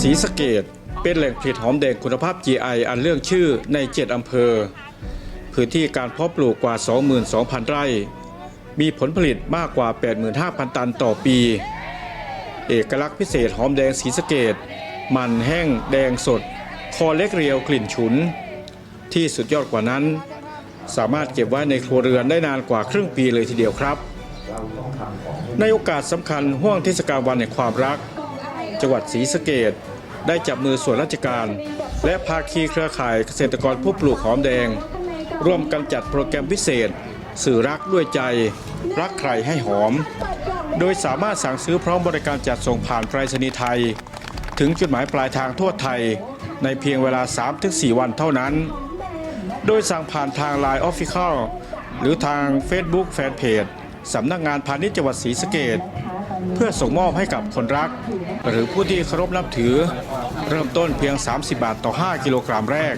ศรีสะเกดเป็นแหล่งผลิตหอมแดงคุณภาพ GI อันเรื่องชื่อใน 7 อำเภอ พื้นที่การเพาะปลูกกว่า 22,000 ไร่ มีผลผลิตมากกว่า 85,000 ตันต่อปี เอกลักษณ์พิเศษหอมแดงศรีสะเกดมันแห้งแดงสด คอเล็กเรียวกลิ่นฉุน ที่สุดยอดกว่านั้น สามารถเก็บไว้ในครัวเรือนได้นานกว่าครึ่งปีเลยทีเดียวครับ ในโอกาสสำคัญห่วงเทศกาลวันแห่งความรัก จังหวัดศรีสะเกดได้จับมือส่วนราชการ และภาคีเครือข่ายเกษตรกรผู้ปลูกหอมแดง ร่วมกันจัดโปรแกรมพิเศษ สื่อรักด้วยใจ รักใครให้หอม โดยสามารถสั่งซื้อพร้อมบริการจัดส่งผ่านไปรษณีย์ไทย ถึงจุดหมายปลายทางทั่วไทย ในเพียงเวลา 3-4 วันเท่านั้น โดยสั่งผ่านทาง Line Official หรือทาง Facebook Fanpage สำนักงานพาณิชย์จังหวัดศรีสะเกด เพื่อส่งมอบให้กับคนรัก หรือผู้ที่เคารพนับถือ เริ่มต้นเพียง 30 บาทต่อ 5 กิโลกรัมแรก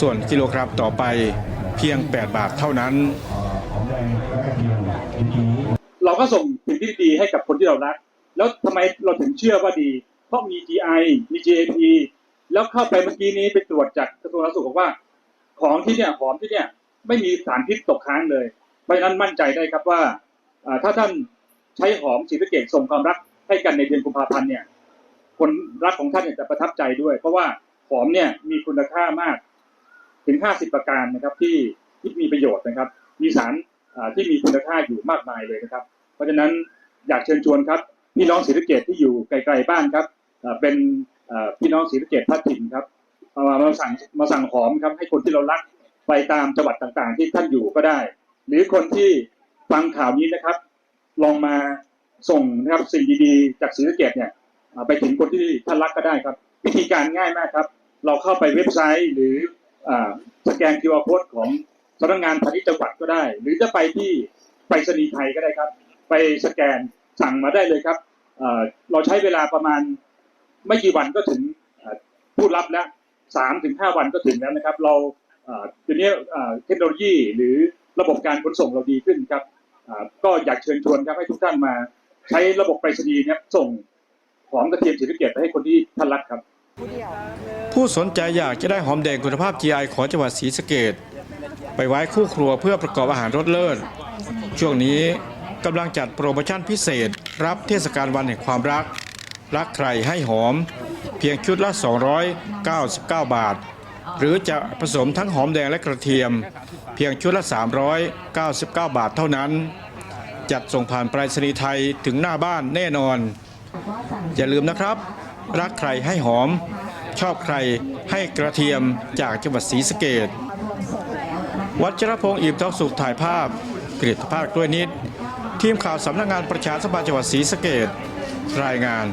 ส่วนกิโลกรัมต่อไปเพียง 8 บาทเท่านั้น เราก็ส่งสิ่งที่ดีให้กับคนที่เรารัก แล้วทำไมเราถึงเชื่อว่าดี เพราะมี GI มี GAP แล้วเข้าไปเมื่อกี้นี้ไปตรวจจากกระทรวงสาธารณสุขบอกว่า ของที่เนี่ยหอมที่เนี่ยไม่มีสารพิษตกค้างเลย เพราะฉะนั้นมั่นใจได้ครับว่าอ่าถ้าท่าน ใช้หอมสีสะเกตส่งความรักให้กันในเดือนกุมภาพันธ์เนี่ย คนรักของท่านจะประทับใจด้วย เพราะว่าหอมเนี่ยมีคุณค่ามาก ถึง 50 ประการนะครับ ที่ที่มีประโยชน์นะครับ มีสารที่มีคุณค่าอยู่มากมายเลยนะครับ เพราะฉะนั้นอยากเชิญชวนครับพี่น้องศรีสะเกดที่อยู่ไกลๆบ้านครับเป็นพี่น้องศรีสะเกดพัดถิ่นครับมามาสั่งมาสั่งหอมครับ ให้คนที่เรารักไปตามจังหวัดต่างๆ ที่ท่านอยู่ก็ได้ หรือคนที่ฟังข่าวนี้นะครับ ลองมาส่งนะครับสิ่งดีๆ จากศรีสะเกดเนี่ยไปถึงคนที่ท่านรักก็ได้ครับ วิธีการง่ายมากครับ เราเข้าไปเว็บไซต์หรืออสแกน QR code ของสำนักงานพาณิชย์จังหวัดก็ได้ หรือจะไปที่ไปรษณีย์ไทยก็ได้ครับ ไปสแกนสั่งมาได้เลยครับเราใช้เวลาประมาณไม่กี่วันก็ถึงผู้รับแล้วสามถึงห้าวันก็ถึงแล้วนะครับ เราเอ่อทีนี้เทคโนโลยีหรือระบบการขนส่งเราดีขึ้นครับ ก็อยากเชิญชวนครับให้ทุกท่านมา ใช้ระบบไปรษณีย์เนี่ยส่งของกระเทียมศรีสะเกดไปให้คนที่ท่านรักครับ ผู้สนใจอยากจะได้หอมแดงคุณภาพ GI ของจังหวัดศรีสะเกดไปไว้คู่ครัวเพื่อประกอบอาหารรสเลิศช่วงนี้กำลังจัดโปรโมชั่นพิเศษ รับเทศกาลวันแห่งความรัก รักใครให้หอม เพียงชุดละ 299 บาท หรือจะผสมทั้งหอมแดงและกระเทียม เพียงชุดละ 399 บาทเท่านั้น จัดส่งผ่านไปรษณีย์ไทยถึงหน้าบ้านแน่นอน อย่าลืมนะครับ รักใครให้หอม ชอบใครให้กระเทียมจากจังหวัดศรีสะเกดวัชรพงศ์อิ่มทองสุขถ่ายภาพกฤษภาคด้วยนิด ทีมข่าวสำนักงานประชาสัมพันธ์จังหวัดศรีสะเกดรายงาน